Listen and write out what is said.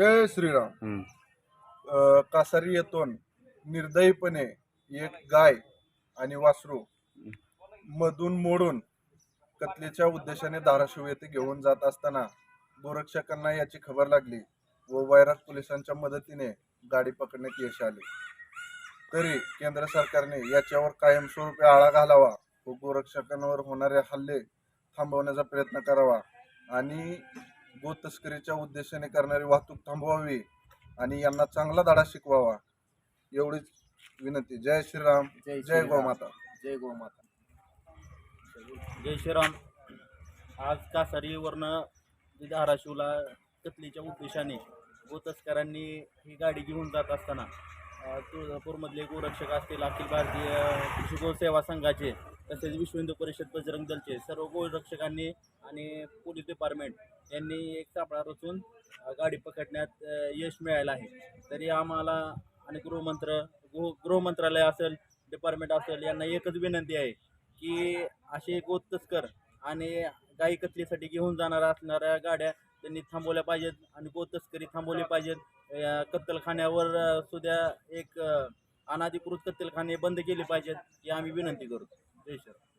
जय श्रीराम हम्म. अ, कासारी येथून निर्दयीपणे एक गाय आणि वासरू मधून मोडून कत्लेच्या उद्देशाने धाराशिव येथे घेऊन जात असताना गोरक्षकांना याची खबर लागली व वैराग पोलिसांच्या मदतीने गाडी पकडण्यात यश आले तरी केंद्र सरकारने याच्यावर कायमस्वरूपी आळा घालावा व गोरक्षकांवर होणारे हल्ले थांबवण्याचा प्रयत्न करावा आणि गोतस्करीच्या उद्देशाने करणारी वाहतूक थांबवावी आणि यांना चांगला धडा शिकवावा. एवढीच विनंती. जय श्रीराम. जय. गोमाता. जय गोमाता. जय श्रीराम. आज कासारीवरनं धाराशिवला कतलीच्या उद्देशाने गोतस्करांनी ही गाडी घेऊन जात असताना तुळजापूरमधले गोरक्षक असतील अखिल भारतीय कृषी गो सेवा संघाचे तसेच विश्व हिंदू परिषद बजरंग दलचे सर्व गोरक्षकांनी आणि पोलीस डिपार्टमेंट यांनी एक सापळा रचून गाडी पकडण्यात यश मिळालं आहे. तरी आम्हाला आणि गृहमंत्र गृह गृहमंत्रालय असेल डिपार्टमेंट असेल यांना एकच विनंती आहे की असे गोत तस्कर आणि गाई कचरीसाठी घेऊन जाणाऱ्या असणाऱ्या गाड्या त्यांनी थांबवल्या पाहिजेत आणि गोत तस्करी थांबवली पाहिजेत. कत्तलखान्यावर सुद्धा एक अनाधिकृत कत्तलखाने बंद केले पाहिजेत ही आम्ही विनंती करतो. जय श्रीराम